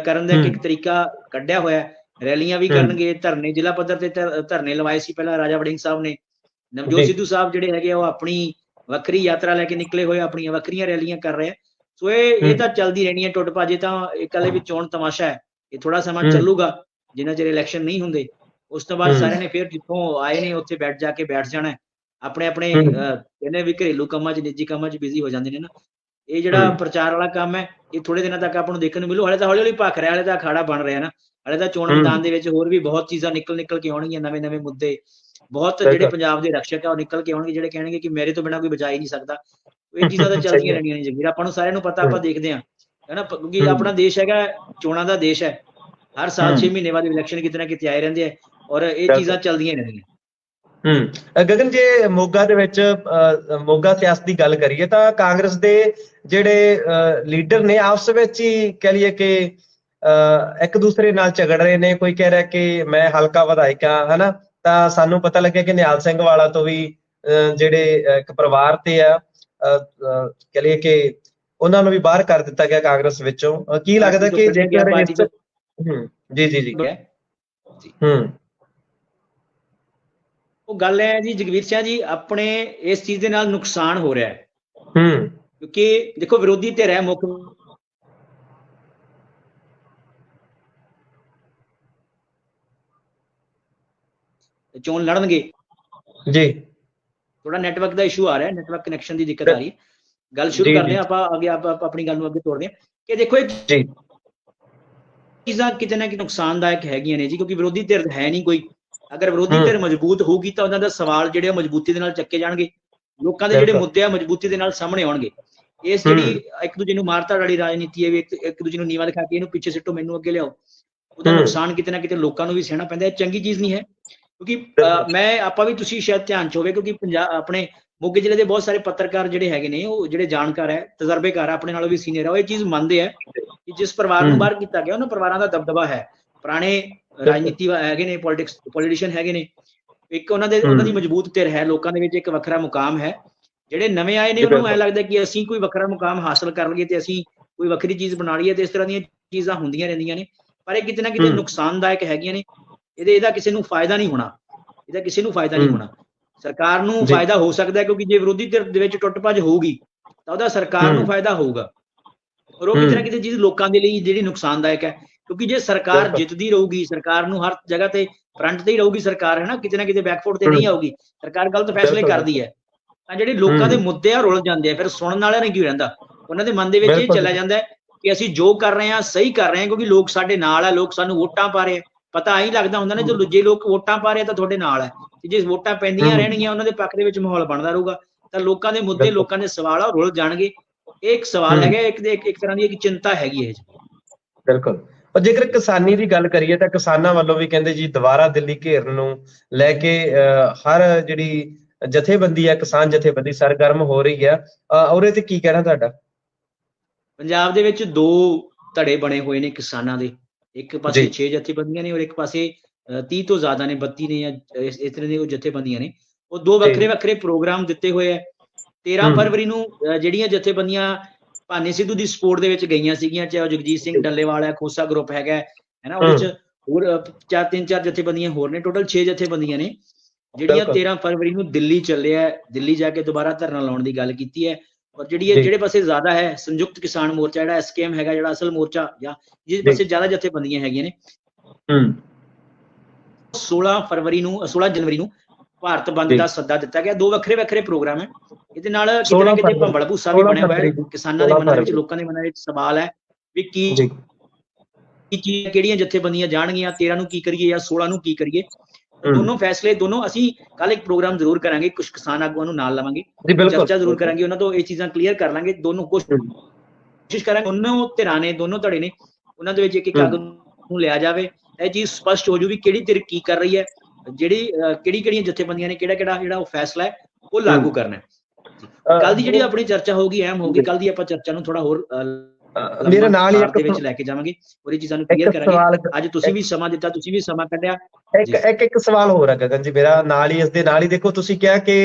ਕਰਨ ਦਾ ਇੱਕ ਤਰੀਕਾ ਕੱਢਿਆ ਹੋਇਆ ਰੈਲੀਆਂ ਵੀ ਕਰਨਗੇ। ਧਰਨੇ ਜ਼ਿਲ੍ਹਾ ਪੱਧਰ ਤੇ ਧਰਨੇ ਲਵਾਏ ਸੀ ਪਹਿਲਾਂ ਰਾਜਾ ਵੜਿੰਗ ਸਾਹਿਬ ਨੇ। ਨਵਜੋਤ ਸਿੱਧੂ ਸਾਹਿਬ ਜਿਹੜੇ ਹੈਗੇ ਉਹ ਆਪਣੀ ਵੱਖਰੀ ਯਾਤਰਾ ਲੈ ਕੇ ਨਿਕਲੇ ਹੋਏ ਆਪਣੀਆਂ ਵੱਖਰੀਆਂ ਰੈਲੀਆਂ ਕਰ ਰਹੇ ਸੋ ਇਹ ਇਹ ਤਾਂ ਚੱਲਦੀ ਰਹਿਣੀ ਹੈ ਟੁੱਟ ਪਾਜੇ ਤਾਂ ਇਕੱਲੇ ਵੀ ਚੋਣ ਤਮਾਸ਼ਾ ਹੈ। ਇਹ ਥੋੜਾ ਸਮਾਂ ਚੱਲੂਗਾ ਜਿੰਨਾ ਚਿਰ ਇਲੈਕਸ਼ਨ ਨਹੀਂ ਹੁੰਦੇ। ਉਸ ਤੋਂ ਬਾਅਦ ਸਾਰਿਆਂ ਨੇ ਫਿਰ ਜਿੱਥੋਂ ਆਏ ਨੇ ਉੱਥੇ ਬੈਠ ਜਾ ਕੇ ਬੈਠ ਜਾਣਾ ਆਪਣੇ ਆਪਣੇ ਇਹਨੇ ਵੀ ਘਰੇਲੂ ਕੰਮਾਂ 'ਚ ਨਿੱਜੀ ਕੰਮਾਂ 'ਚ ਬਿਜ਼ੀ ਹੋ ਜਾਂਦੇ ਨੇ ਨਾ। ਇਹ ਜਿਹੜਾ ਪ੍ਰਚਾਰ ਵਾਲਾ ਕੰਮ ਹੈ ਇਹ ਥੋੜੇ ਦਿਨਾਂ ਤੱਕ ਆਪਾਂ ਨੂੰ ਦੇਖਣ ਨੂੰ ਮਿਲੂ। ਹਲੇ ਤਾਂ ਹੌਲੀ ਹੌਲੀ ਭਖ ਰਿਹਾ ਹਲੇ ਤਾਂ ਅਖਾੜਾ ਬਣ ਰਿਹਾ ਨਾ। ਹਲੇ ਤਾਂ ਚੋਣ ਮੈਦਾਨ ਦੇ ਵਿੱਚ ਹੋਰ ਵੀ ਬਹੁਤ ਚੀਜ਼ਾਂ ਨਿਕਲ ਨਿਕਲ ਕੇ ਆਉਣਗੀਆਂ ਨਵੇਂ ਨਵੇਂ ਮੁੱਦੇ। ਬਹੁਤ ਜਿਹੜੇ ਪੰਜਾਬ ਦੇ ਰਕਸ਼ਕ ਆ ਉਹ ਨਿਕਲ ਕੇ ਆਉਣਗੇ ਜਿਹੜੇ ਕਹਿਣਗੇ ਕਿ ਮੇਰੇ ਤੋਂ ਬਿਨਾ ਕੋਈ ਬਚਾ ਹੀ ਨਹੀਂ ਸਕਦਾ। ਇਹ ਚੀਜ਼ਾਂ ਤਾਂ ਚੱਲਦੀਆਂ ਰਹਿਣੀਆਂ ਨੇ ਜਗੀਰ ਆਪਾਂ ਨੂੰ ਸਾਰਿਆਂ ਨੂੰ ਪਤਾ ਆਪਾਂ ਦੇਖਦੇ ਹਾਂ। ਹੈਨਾ ਕਿਉਂਕਿ ਆਪਣਾ ਦੇਸ਼ ਹੈਗਾ ਚੋਣਾਂ ਦਾ ਦੇਸ਼ ਹੈ। ਹਰ ਸਾਲ 6 ਮਹੀਨੇ ਬਾਅਦ ਇਲੈਕਸ਼ਨ ਕਿਤੇ ਨਾ ਕਿਤੇ ਆਏ ਰਹਿੰਦੇ ਆ। ਔਰ ਇਹ ਚੀਜ਼ਾਂ ਚੱਲਦੀਆਂ ਰਹਿੰਦੀਆਂ। ਹੂੰ। ਗਗਨ ਜੇ ਮੋਗਾ ਦੇ ਵਿੱਚ ਮੋਗਾ ਸਿਆਸਤ ਦੀ ਗੱਲ ਕਰੀਏ ਤਾਂ ਕਾਂਗਰਸ ਦੇ ਜਿਹੜੇ ਲੀਡਰ ਨੇ ਆਪਸ ਵਿੱਚ ਹੀ ਕਹ ਲਈਏ ਕਿ ਇੱਕ ਦੂਸਰੇ ਨਾਲ ਝਗੜ ਰਹੇ ਨੇ। ਕੋਈ ਕਹਿ ਰਿਹਾ ਕਿ ਮੈਂ ਹਲਕਾ ਵਿਧਾਇਕ ਹਨਾ? ਤਾਂ ਸਾਨੂੰ ਪਤਾ ਲੱਗਿਆ ਕਿ ਨਿਹਾਲ ਸਿੰਘ ਵਾਲਾ ਤੋਂ ਵੀ ਜਿਹੜੇ ਇੱਕ ਪਰਿਵਾਰ ਤੇ ਆ ਕਹ ਲਈਏ ਕਿ ਉਹਨਾਂ ਨੂੰ ਵੀ ਬਾਹਰ ਕਰ ਦਿੱਤਾ ਗਿਆ ਕਾਂਗਰਸ ਵਿੱਚੋਂ। ਕੀ ਲੱਗਦਾ ਕਿ ਜੇਕਰ ਹੂੰ ਜੀ ਜੀ ਜੀ। ਹੂੰ। ਉਹ ਗੱਲ ਹੈ ਜੀ ਜਗਵੀਰ ਸਿੰਘ ਜੀ ਆਪਣੇ ਇਸ ਚੀਜ਼ ਦੇ ਨਾਲ ਨੁਕਸਾਨ ਹੋ ਰਿਹਾ ਹੈ। ਹੂੰ। ਕਿਉਂਕਿ ਦੇਖੋ ਵਿਰੋਧੀ ਤੇ ਰਹਿ ਮੁੱਖ। ਚੋਣ ਲੜਨਗੇ। ਜੀ। ਥੋੜਾ ਨੈਟਵਰਕ ਦਾ ਇਸ਼ੂ ਆ ਰਿਹਾ ਹੈ ਨੈਟਵਰਕ ਕਨੈਕਸ਼ਨ ਦੀ ਦਿੱਕਤ ਆ ਰਹੀ ਹੈ। ਗੱਲ ਸ਼ੁਰੂ ਕਰਦੇ ਹਾਂ ਆਪਾਂ ਅੱਗੇ ਆਪਾਂ ਆਪਣੀ ਗੱਲ ਨੂੰ ਅੱਗੇ ਤੋਰਦੇ ਹਾਂ। ਕਿ ਦੇਖੋ ਇਹ ਜੀ। ਚੀਜ਼ਾਂ ਕਿਤੇ ਨਾ ਕਿਤੇ ਨੁਕਸਾਨਦਾਇਕ ਹੈਗੀਆਂ ਨੇ ਜੀ ਕਿਉਂਕਿ ਵਿਰੋਧੀ ਧਿਰ ਹੈ ਨਹੀਂ ਕੋਈ। ਅਗਰ ਵਿਰੋਧੀ ਧਿਰ ਮਜ਼ਬੂਤ ਹੋਊਗੀ ਤਾਂ ਉਹਨਾਂ ਦਾ ਸਵਾਲ ਜਿਹੜੇ ਮਜ਼ਬੂਤੀ ਦੇ ਨਾਲ ਚੱਕੇ ਜਾਣਗੇ। ਲੋਕਾਂ ਦੇ ਜਿਹੜੇ ਮੁੱਦੇ ਆ ਮਜ਼ਬੂਤੀ ਦੇ ਨਾਲ ਸਾਹਮਣੇ ਆਉਣਗੇ। ਇਸ ਜਿਹੜੀ ਇੱਕ ਦੂਜੇ ਨੂੰ ਮਾਰਤਾ ਵਾਲੀ ਰਾਜਨੀਤੀ ਹੈ ਵੀ ਇੱਕ ਦੂਜੇ ਨੂੰ ਨੀਵਾ ਦਿਖਾ ਕੇ ਇਹਨੂੰ ਪਿੱਛੇ ਸਿੱਟੋ ਮੈਨੂੰ ਅੱਗੇ ਲਿਆਓ। ਉਹਦਾ ਨੁਕਸਾਨ ਕਿਤੇ ਨਾ ਕਿਤੇ ਲੋਕਾਂ ਨੂੰ ਵੀ ਸਹਿਣਾ ਪੈਂਦਾ ਹੈ ਚੰਗੀ ਚੀਜ਼ ਨਹੀਂ ਹੈ। ਕਿਉਂਕਿ ਮੈਂ ਆਪਾਂ ਵੀ ਤੁਸੀਂ ਸ਼ਾਇਦ ਧਿਆਨ ਚ ਹੋਵੇ ਕਿਉਂਕਿ ਪੰਜਾਬ ਆਪਣੇ ਮੋਗੇ ਜ਼ਿਲ੍ਹੇ ਦੇ ਬਹੁਤ ਸਾਰੇ ਪੱਤਰਕਾਰ ਜਿਹੜੇ ਹੈਗੇ ਨੇ ਉਹ ਜਿਹੜੇ ਜਾਣਕਾਰ ਹੈ ਤਜਰਬੇਕਾਰ ਹੈ ਆਪਣੇ ਨਾਲੋਂ ਵੀ ਸੀਨੀਅਰ ਹੈ ਉਹ ਇਹ ਚੀਜ਼ ਮੰਨਦੇ ਆ ਕਿ ਜਿਸ ਪਰਿਵਾਰ ਨੂੰ ਬਾਹਰ ਕੀਤਾ ਗਿਆ ਉਹਨਾਂ ਪਰਿਵਾਰਾਂ ਦਾ ਦਬਦਬਾ ਹੈ। ਪੁਰਾਣੇ ਰਾਜਨੀਤੀ ਹੈਗੇ ਨੇ ਪੋਲਿਟਿਕਸ ਪੋਲੀਟੀਸ਼ੀਅਨ ਹੈਗੇ ਨੇ ਇੱਕ ਉਹਨਾਂ ਦੇ। ਉਹਨਾਂ ਦੀ ਮਜ਼ਬੂਤ ਧਿਰ ਹੈ ਲੋਕਾਂ ਦੇ ਵਿੱਚ ਇੱਕ ਵੱਖਰਾ ਮੁਕਾਮ ਹੈ ਜਿਹੜੇ ਨਵੇਂ ਆਏ ਨੇ ਉਹਨਾਂ ਨੂੰ ਐ। ਲੱਗਦਾ ਕਿ ਅਸੀਂ ਕੋਈ ਵੱਖਰਾ ਮੁਕਾਮ ਹਾਸਲ ਕਰ ਲਈਏ ਤੇ ਅਸੀਂ ਕੋਈ ਵੱਖਰੀ ਚੀਜ਼ ਬਣਾ ਲਈਏ ਤੇ ਇਸ ਤਰ੍ਹਾਂ ਦੀਆਂ ਚੀਜ਼ਾਂ ਹੁੰਦੀਆਂ ਰਹਿੰਦੀਆਂ ਨੇ ਪਰ ਇਹ ਕਿਤੇ ਨਾ ਕਿਤੇ। ਨੁਕਸਾਨਦਾਇਕ ਹੈਗੀਆਂ ਨੇ ਇਹਦੇ ਇਹਦਾ ਕਿਸੇ ਨੂੰ ਫਾਇਦਾ ਨਹੀਂ ਹੋਣਾ ਇਹਦਾ ਕਿਸੇ ਨੂੰ ਫਾਇਦਾ ਨਹੀਂ। ਹੋਣਾ ਸਰਕਾਰ ਨੂੰ। ਫਾਇਦਾ ਹੋ ਸਕਦਾ ਕਿਉਂਕਿ ਜੇ ਵਿਰੋਧੀ ਧਿਰ ਦੇ ਵਿੱਚ ਟੁੱਟ ਭੱਜ ਹੋਊਗੀ ਤਾਂ ਉਹਦਾ ਸਰਕਾਰ ਨੂੰ। ਫਾਇਦਾ ਹੋਊਗਾ ਔਰ ਉਹ ਕਿਤੇ ਨਾ। ਕਿਤੇ ਚੀਜ਼ ਲੋਕਾਂ ਦੇ ਲਈ ਜਿਹੜੀ ਨੁਕਸਾਨਦਾਇਕ ਹੈ ਕਿਉਂਕਿ ਜੇ ਸਰਕਾਰ। ਜਿੱਤਦੀ ਰਹੂਗੀ ਸਰਕਾਰ ਨੂੰ ਹਰ ਜਗ੍ਹਾ ਤੇ ਫਰੰਟ ਤੇ ਹੀ ਰਹੂਗੀ ਸਰਕਾਰ ਹੈ ਨਾ ਕਿਤੇ ਨਾ ਕਿਤੇ ਬੈਕਫੁੱਟ ਤੇ ਨਹੀਂ। ਆਊਗੀ ਸਰਕਾਰ ਗਲਤ ਫੈਸਲੇ। ਕਰਦੀ ਹੈ ਤਾਂ ਜਿਹੜੇ ਲੋਕਾਂ ਦੇ। ਮੁੱਦੇ ਆ ਰੁਲ ਜਾਂਦੇ ਆ ਫਿਰ ਸੁਣਨ ਵਾਲਿਆਂ ਨੇ ਕੀ ਰਹਿੰਦਾ ਉਹਨਾਂ ਦੇ ਮਨ ਦੇ ਵਿੱਚ ਇਹ ਬਿਲਕੁਲ। ਚਲਾ ਜਾਂਦਾ ਹੈ ਕਿ ਅਸੀਂ ਜੋ ਕਰ ਰਹੇ ਹਾਂ ਸਹੀ ਕਰ ਰਹੇ ਹਾਂ ਕਿਉਂਕਿ ਲੋਕ ਸਾਡੇ ਨਾਲ ਆ ਲੋਕ ਸਾਨੂੰ ਵੋਟਾਂ ਪਾ ਰਹੇ ਆ ਪਤਾ ਆਈ ਲੱਗਦਾ ਹੁੰਦਾ ਨਾ ਜੋ ਜੇ ਲੋਕ ਵੋਟਾਂ ਪਾ ਰਹੇ ਤਾਂ ਤੁਹਾਡੇ ਨਾਲ ਹੈ ਜੇ ਵੋਟਾਂ ਪੈਂਦੀਆਂ। ਰਹਿਣਗੀਆਂ ਉਹਨਾਂ ਦੇ ਪੱਖ ਦੇ ਵਿੱਚ ਮਾਹੌਲ ਬਣਦਾ ਰਹੂਗਾ ਤਾਂ ਲੋਕਾਂ ਦੇ ਮੁੱਦੇ। ਲੋਕਾਂ ਦੇ ਸਵਾਲ ਆ ਰੁਲ ਜਾਣਗੇ ਇਹ ਇੱਕ ਸਵਾਲ। ਹੈਗਾ ਇੱਕ ਇੱਕ ਇੱਕ ਤਰ੍ਹਾਂ ਦੀ ਇੱਕ ਚਿੰਤਾ ਹੈਗੀ ਹੈ ਬਿਲਕੁਲ ਔਰ ਜੇਕਰ ਕਿਸਾਨੀ ਦੀ ਗੱਲ ਕਰੀਏ ਤਾਂ ਕਿਸਾਨਾਂ ਵੱਲੋਂ ਵੀ ਕਹਿੰਦੇ ਜੀ ਦੁਬਾਰਾ ਦਿੱਲੀ ਘੇਰਨ ਨੂੰ ਲੈ ਕੇ ਹਰ ਜਿਹੜੀ ਜਥੇਬੰਦੀ ਹੈ ਕਿਸਾਨ ਜਥੇਬੰਦੀ ਸਰਗਰਮ ਹੋ ਰਹੀ ਹੈ ਅਹ, ਉਹਦੇ ਤੇ ਕੀ ਕਹਿਣਾ ਤੁਹਾਡਾ ਪੰਜਾਬ ਦੇ ਵਿੱਚ ਦੋ ਧੜੇ ਬਣੇ ਹੋਏ ਨੇ ਕਿਸਾਨਾਂ ਦੇ ਇੱਕ ਪਾਸੇ ਜੀ। 6 ਜਥੇਬੰਦੀਆਂ ਨੇ ਔਰ ਇੱਕ ਪਾਸੇ ਅ, 30 ਤੋਂ ਜ਼ਿਆਦਾ ਨੇ 32 ਨੇ ਜਾਂ ਇਸ ਤਰ੍ਹਾਂ ਦੇ ਉਹ ਜਥੇਬੰਦੀਆਂ ਨੇ ਉਹ ਦੋ। ਵੱਖਰੇ ਵੱਖਰੇ ਪ੍ਰੋਗਰਾਮ ਦਿੱਤੇ ਹੋਏ ਆ 13 ਹਮ। ਫਰਵਰੀ ਨੂੰ ਜਿਹੜੀਆਂ ਜਥੇਬੰਦੀਆਂ ਭਾਨੇ ਸਿੱਧੂ ਦੀ ਸਪੋਰਟ ਦੇ ਵਿੱਚ ਗਈਆਂ ਸੀਗੀਆਂ ਚਾਹੇ ਉਹ ਜਗਜੀਤ ਸਿੰਘ। ਡੱਲੇਵਾਲ ਹੈ ਖੋਸਾ ਗਰੁੱਪ ਹੈਗਾ ਹੈ ਨਾ ਉਹਦੇ ਚ ਹੋਰ ਚਾਰ ਤਿੰਨ ਚਾਰ ਜਥੇਬੰਦੀਆਂ ਹੋਰ ਨੇ ਟੋਟਲ 6 ਜਥੇਬੰਦੀਆਂ ਨੇ ਜਿਹੜੀਆਂ ਬਿਲਕੁਲ। 13 ਫਰਵਰੀ ਨੂੰ ਦਿੱਲੀ ਚੱਲਿਆ ਦਿੱਲੀ ਜਾ ਕੇ ਦੁਬਾਰਾ ਧਰਨਾ ਲਾਉਣ ਦੀ ਗੱਲ ਕੀਤੀ ਹੈ ਔਰ ਜਿਹੜੀ ਇਹ। ਜਿਹੜੇ ਪਾਸੇ ਜ਼ਿਆਦਾ ਹੈ ਸੰਯੁਕਤ ਕਿਸਾਨ ਮੋਰਚਾ ਜਿਹੜਾ ਐਸਕੇਐਮ ਹੈਗਾ ਜਿਹੜਾ ਅਸਲ ਮੋਰਚਾ ਜਾਂ ਜਿਸ। ਪਾਸੇ ਜ਼ਿਆਦਾ ਜਥੇਬੰਦੀਆਂ ਹੈਗੀਆਂ ਨੇ ਹੂੰ 16 ਫਰਵਰੀ ਨੂੰ 16 ਜਨਵਰੀ ਨੂੰ ਭਾਰਤ ਬੰਦ। ਦਾ ਸੱਦਾ ਦਿੱਤਾ ਗਿਆ। ਦੋ ਵੱਖਰੇ ਵੱਖਰੇ ਪ੍ਰੋਗਰਾਮ ਹੈ। ਇਹਦੇ ਨਾਲ ਕਿਤੇ 16 ਨਾ ਕਿਤੇ ਭੰਬਲ ਭੂਸਾ ਵੀ 16 ਬਣਿਆ ਹੋਇਆ ਹੈ। ਕਿਸਾਨਾਂ ਦੇ 16 ਮਨਾਂ ਵਿੱਚ। ਲੋਕਾਂ ਦੇ ਮਨਾਂ ਵਿੱਚ ਸਵਾਲ ਹੈ ਵੀ ਕੀ ਕੀ ਚੀਜ਼ ਕਿਹੜੀਆਂ ਜਥੇਬੰਦੀਆਂ ਜਾਣਗੀਆਂ 13 ਨੂੰ ਕੀ ਕਰੀਏ ਜਾਂ 16 ਨੂੰ ਕੀ ਕਰੀਏ। ਦੋਨੋਂ ਫੈਸਲੇ ਦੋਨੋਂ ਅਸੀਂ ਕੱਲ ਇੱਕ ਪ੍ਰੋਗਰਾਮ ਜ਼ਰੂਰ ਕਰਾਂਗੇ। ਕੁਝ ਕਿਸਾਨ ਆਗੂਆਂ ਨੂੰ ਨਾਲ ਲਵਾਂਗੇ। ਚਰਚਾ ਜ਼ਰੂਰ ਕਰਾਂਗੇ। ਉਹਨਾਂ ਤੋਂ ਇਹ ਚੀਜ਼ਾਂ ਕਲੀਅਰ ਕਰ ਲਾਂਗੇ। ਦੋਨੋਂ। ਕੋਸ਼ਿਸ਼ ਕਰਾਂਗੇ। ਦੋਨੋਂ ਧਿਰਾਂ ਨੇ ਦੋਨੋਂ ਧੜੇ ਨੇ। ਉਹਨਾਂ ਦੇ ਵਿੱਚ ਇੱਕ ਇੱਕ। ਆਗੂ ਨੂੰ ਲਿਆ ਜਾਵੇ। ਇਹ ਚੀਜ਼ ਸਪਸ਼ਟ ਹੋ ਜੂ ਵੀ ਕਿਹੜੀ ਧਿਰ ਕੀ ਕਰ ਰਹੀ ਹੈ। ਜਿਹੜੀ ਕਿਹੜੀ ਕਿਹੜੀਆਂ ਜਥੇਬੰਦੀਆਂ ਨੇ ਕਿਹੜਾ ਕਿਹੜਾ ਜਿਹੜਾ ਉਹ ਫੈਸਲਾ ਹੈ ਉਹ ਲਾਗੂ। ਕਰਨਾ ਹੈ ਕੱਲ ਦੀ ਜਿਹੜੀ ਆਪਣੀ ਚਰਚਾ ਹੋਊਗੀ ਅਹਿਮ ਹੋਊਗੀ ਜੀ। ਕੱਲ ਦੀ ਆਪਾਂ ਚਰਚਾ ਨੂੰ ਥੋੜਾ ਹੋਰ ਮੇਰੇ ਨਾਲ ਹੀ ਦੇ ਵਿੱਚ ਇੱਕ ਲੈ ਕੇ ਜਾਵਾਂਗੇ ਔਰ ਇਹ ਚੀਜ਼ਾਂ ਨੂੰ ਇੱਕ ਕਲੀਅਰ ਕਰਾਂਗੇ ਅੱਜ ਤੁਸੀਂ ਵੀ ਸਮਾਂ ਦਿੱਤਾ ਤੁਸੀਂ ਵੀ ਸਮਾਂ ਕੱਢਿਆ ਇੱਕ। ਇੱਕ ਇੱਕ ਸਵਾਲ ਹੋਰ ਹੈ ਗਗਨ ਜੀ ਮੇਰਾ ਨਾਲ ਹੀ ਇਸ ਦੇ ਨਾਲ ਹੀ ਦੇਖੋ ਤੁਸੀਂ ਕਿਹਾ ਕਿ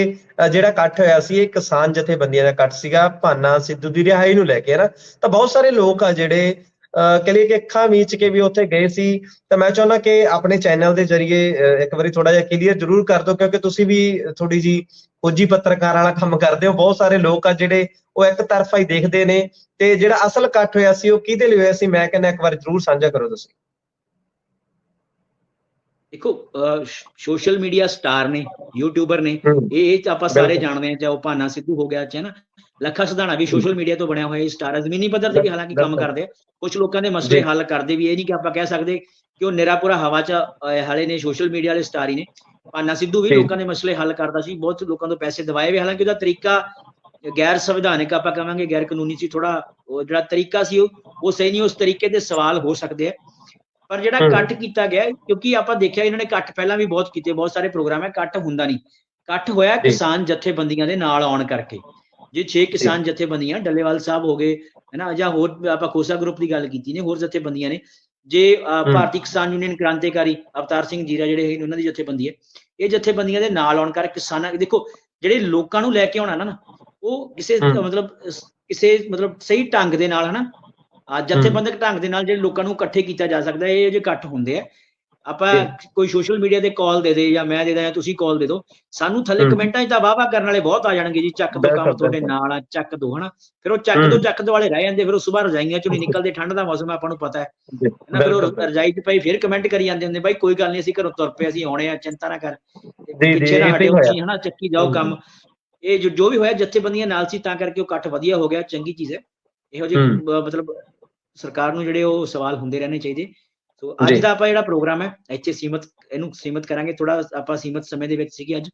ਜਿਹੜਾ ਇਕੱਠ ਹੋਇਆ ਸੀ ਇਹ ਕਿਸਾਨ ਜਥੇਬੰਦੀਆਂ ਦਾ ਇਕੱਠ ਸੀਗਾ ਭਾਨਾ ਸਿੱਧੂ ਦੀ ਰਿਹਾਈ ਨੂੰ ਲੈ ਕੇ ਹੈ ਨਾ ਤਾਂ ਬਹੁਤ ਸਾਰੇ ਲੋਕ ਆ ਜਿਹੜੇ ਕਹ ਲਈਏ ਕਿ ਅੱਖਾਂ ਮੀਚ ਕੇ ਵੀ ਉੱਥੇ ਗਏ ਸੀ। ਤਾਂ ਮੈਂ ਚਾਹੁੰਦਾ ਕਿ ਆਪਣੇ ਚੈਨਲ ਦੇ ਜ਼ਰੀਏ ਇੱਕ ਵਾਰੀ ਥੋੜਾ ਜਿਹਾ ਕਲੀਅਰ ਜ਼ਰੂਰ ਕਰ ਦਿਓ ਕਿਉਂਕਿ ਤੁਸੀਂ ਵੀ ਥੋੜੀ ਜੀ ਫੌਜੀ ਪੱਤਰਕਾਰ ਵਾਲਾ ਕੰਮ ਕਰਦੇ ਹੋ। ਬਹੁਤ ਸਾਰੇ ਲੋਕ ਆ ਜਿਹੜੇ ਉਹ ਇੱਕ ਤਰਫਾ ਹੀ ਦੇਖਦੇ ਨੇ ਤੇ ਜਿਹੜਾ ਅਸਲ ਇਕੱਠ ਹੋਇਆ ਸੀ ਉਹ ਕਿਹਦੇ ਲਈ ਹੋਇਆ ਸੀ ਮੈਂ ਕਹਿੰਦਾ ਇੱਕ ਵਾਰ ਜ਼ਰੂਰ ਸਾਂਝਾ ਕਰੋ ਤੁਸੀਂ। ਦੇਖੋ ਸੋਸ਼ਲ ਮੀਡੀਆ ਸਟਾਰ ਨੇ ਯੂਟਿਊਬਰ ਨੇ ਇਹ ਆਪਾਂ ਸਾਰੇ। ਜਾਣਦੇ ਹਾਂ ਚਾਹੇ ਉਹ ਭਾਨਾ ਸਿੱਧੂ ਹੋ ਗਿਆ ਚਾਹੇ ਨਾ ਲੱਖਾ ਸਧਾਣਾ ਵੀ ਸੋਸ਼ਲ ਮੀਡੀਆ ਤੋਂ ਬਣਿਆ ਹੋਇਆ ਸਟਾਰ ਜ਼ਮੀਨੀ ਪੱਧਰ ਤੇ ਵੀ ਹਾਲਾਂਕਿ ਕੰਮ। ਕਰਦੇ ਕੁਝ ਲੋਕਾਂ ਦੇ ਮਸਲੇ। ਹੱਲ ਕਰਦੇ ਵੀ ਇਹ ਨਹੀਂ ਕਿ ਆਪਾਂ ਕਹਿ ਸਕਦੇ ਕਿ ਉਹ ਨਿਰਾਪੁਰਾ ਹਵਾ 'ਚ ਹਾਲੇ ਨੇ ਸੋਸ਼ਲ ਮੀਡੀਆ ਵਾਲੇ ਸਟਾਰ ਹੀ ਨੇ ਭਾਨਾ ਸਿੱਧੂ ਵੀ। ਲੋਕਾਂ ਦੇ ਮਸਲੇ ਹੱਲ ਕਰਦਾ ਸੀ ਬਹੁਤ ਲੋਕਾਂ ਤੋਂ ਪੈਸੇ ਦਵਾਏ ਵੀ ਹਾਲਾਂਕਿ ਉਹਦਾ ਤਰੀਕਾ ਗੈਰ ਸੰਵਿਧਾਨਿਕ ਆਪਾਂ ਕਹਾਂਗੇ ਗੈਰ ਕਾਨੂੰਨੀ ਸੀ ਥੋੜਾ ਉਹ ਜਿਹੜਾ ਤਰੀਕਾ ਸੀ ਉਹ ਸਹੀ ਨਹੀਂ ਉਸ ਤਰੀਕੇ ਦੇ ਸਵਾਲ ਹੋ ਸਕਦੇ ਆ ਪਰ ਜਿਹੜਾ। ਕੱਟ ਕੀਤਾ ਗਿਆ ਕਿਉਂਕਿ ਆਪਾਂ ਦੇਖਿਆ ਇਹਨਾਂ ਨੇ ਕੱਟ ਪਹਿਲਾਂ ਵੀ ਬਹੁਤ ਕੀਤੇ ਬਹੁਤ ਸਾਰੇ ਪ੍ਰੋਗਰਾਮ ਹੈ ਕੱਟ ਹੁੰਦਾ ਨਹੀਂ ਕੱਟ ਹੋਇਆ। ਕਿਸਾਨ ਜਥੇਬੰਦੀਆਂ ਦੇ ਨਾਲ ਆਉਣ ਕਰਕੇ ਜੇ 6 ਕਿਸਾਨ ਜਥੇਬੰਦੀਆਂ ਡੱਲੇਵਾਲ ਸਾਹਿਬ ਹੋ ਗਏ ਹੈਨਾ ਜਾਂ ਹੋਰ ਆਪਾਂ ਖੋਸਾ ਗਰੁੱਪ ਦੀ ਗੱਲ ਕੀਤੀ ਨੇ ਹੋਰ ਜਥੇਬੰਦੀਆਂ ਨੇ ਜੇ। ਭਾਰਤੀ ਕਿਸਾਨ ਯੂਨੀਅਨ ਕ੍ਰਾਂਤੀਕਾਰੀ ਅਵਤਾਰ ਸਿੰਘ ਜੀਰਾ ਜਿਹੜੇ ਉਹਨਾਂ ਦੀ ਜਥੇਬੰਦੀ ਹੈ ਇਹ ਜਥੇਬੰਦੀਆਂ ਦੇ ਨਾਲ ਆਉਣ ਕਰਕੇ ਕਿਸਾਨਾਂ ਦੇਖੋ ਜਿਹੜੇ ਲੋਕਾਂ ਨੂੰ ਲੈ ਕੇ ਆਉਣਾ ਨਾ ਉਹ ਕਿਸੇ। ਮਤਲਬ ਕਿਸੇ ਮਤਲਬ ਸਹੀ ਢੰਗ ਦੇ ਨਾਲ ਹਨਾ ਜਥੇਬੰਦਕ ਢੰਗ ਦੇ ਨਾਲ ਜਿਹੜੇ ਲੋਕਾਂ ਨੂੰ ਇਕੱਠੇ ਕੀਤਾ ਜਾ ਸਕਦਾ ਇਹ ਜੇ ਇਕੱਠ ਹੁੰਦੇ ਆ ਆਪਾਂ ਕੋਈ ਸੋਸ਼ਲ ਮੀਡੀਆ ਤੇ ਕਾਲ ਦੇ ਦੇ ਜਾਂ ਮੈਂ ਦੇ ਦਾਂ ਤੁਸੀਂ ਕਾਲ ਦੇ ਦਿਓ ਸਾਨੂੰ ਥੱਲੇ। ਕਮੈਂਟਾਂ 'ਚ ਤਾਂ ਵਾਹ ਵਾਹ ਕਰਨ ਵਾਲੇ ਬਹੁਤ ਆ ਜਾਣਗੇ ਜੀ ਚੱਕ ਦੋ ਕੰਮ ਤੁਹਾਡੇ। ਨਾਲ ਆ ਚੱਕ ਦੋ ਹਨਾ ਫਿਰ ਉਹ ਚੱਕ। ਦੋ ਚੱਕ ਦੋ ਵਾਲੇ ਰਹਿ ਜਾਂਦੇ ਫਿਰ ਉਹ ਸਵੇਰ ਰਜਾਈਆਂ ਚੋਂ ਨਹੀਂ ਨਿਕਲਦੇ ਠੰਡ ਦਾ ਮੌਸਮ ਆਪਾਂ ਨੂੰ ਪਤਾ ਹੈ ਨਾ ਫਿਰ ਉਹ। ਰਜਾਈ 'ਚ ਪਈ ਫਿਰ ਕਮੈਂਟ ਕਰੀ ਜਾਂਦੇ ਹੁੰਦੇ ਬਾਈ ਕੋਈ ਗੱਲ ਨਹੀਂ ਅਸੀਂ ਘਰੋਂ ਤੁਰ ਪਏ ਅਸੀਂ ਆਉਣੇ ਆ ਚਿੰਤਾ ਨਾ ਕਰ ਪਿੱਛੇ ਨਾ ਹਟਿਓ। ਤੁਸੀਂ ਹਨਾ ਚੱਕੀ ਜਾਓ ਕੰਮ ਇਹ ਜੋ ਜੋ ਵੀ ਹੋਇਆ ਜਥੇਬੰਦੀਆਂ ਨਾਲ ਸੀ ਤਾਂ ਕਰਕੇ ਉਹ ਇਕੱਠ ਵਧੀਆ ਹੋ ਗਿਆ ਚੰਗੀ ਚੀਜ਼ ਹੈ ਇਹੋ ਜਿਹੇ ਮਤਲਬ ਸਰਕਾਰ ਨੂੰ ਜਿਹੜੇ ਉਹ ਸਵਾਲ ਹੁੰਦੇ ਰਹਿਣੇ ਚਾਹੀਦੇ ਸੋ ਅੱਜ। ਦਾ ਆਪਾਂ ਜਿਹੜਾ ਪ੍ਰੋਗਰਾਮ ਹੈ ਇੱਥੇ ਸੀਮਤ ਇਹਨੂੰ ਸੀਮਤ ਕਰਾਂਗੇ। ਥੋੜਾ ਆਪਾਂ ਸੀਮਤ ਸਮੇਂ ਦੇ ਵਿੱਚ ਸੀਗੇ ਅੱਜ।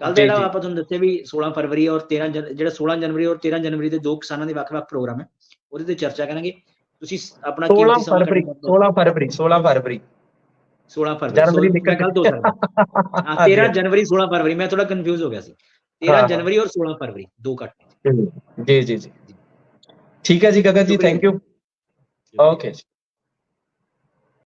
ਕੱਲ ਦਾ ਜਿਹੜਾ। ਆਪਾਂ ਤੁਹਾਨੂੰ ਦੱਸਿਆ ਵੀ 16 ਫਰਵਰੀ ਔਰ 13 ਜਨ- ਜਿਹੜਾ 16 ਜਨਵਰੀ ਔਰ 13 ਜਨਵਰੀ ਦੇ ਦੋ ਕਿਸਾਨਾਂ ਦੇ ਵੱਖ-ਵੱਖ ਪ੍ਰੋਗਰਾਮ ਹੈ ਉਹਦੇ ਤੇ ਚਰਚਾ ਕਰਾਂਗੇ। ਤੁਸੀਂ ਆਪਣਾ 16 ਕੀਮਤੀ ਸਮਾਂ ਫਰਵਰੀ ਕੱਢੋ। 16 ਫਰਵਰੀ 16 ਫਰਵਰੀ। 16 ਫਰਵਰੀ ਜਨਵਰੀ ਨਿਕਲ ਗਲਤ ਹੋ ਸਕਦਾ। ਹਾਂ 13 ਜਨਵਰੀ 16 ਫਰਵਰੀ ਮੈਂ ਥੋੜਾ ਕੰਫਿਊਜ਼ ਹੋ ਗਿਆ ਸੀ। 13 ਹਾਂ। ਜਨਵਰੀ ਔਰ 16 ਫਰਵਰੀ ਦੋ ਕੱਟ ਜੀ ਜੀ ਜੀ। ਠੀਕ ਹੈ ਜੀ ਗਗਨ ਜੀ ਥੈਂਕ ਯੂ ਓਕੇ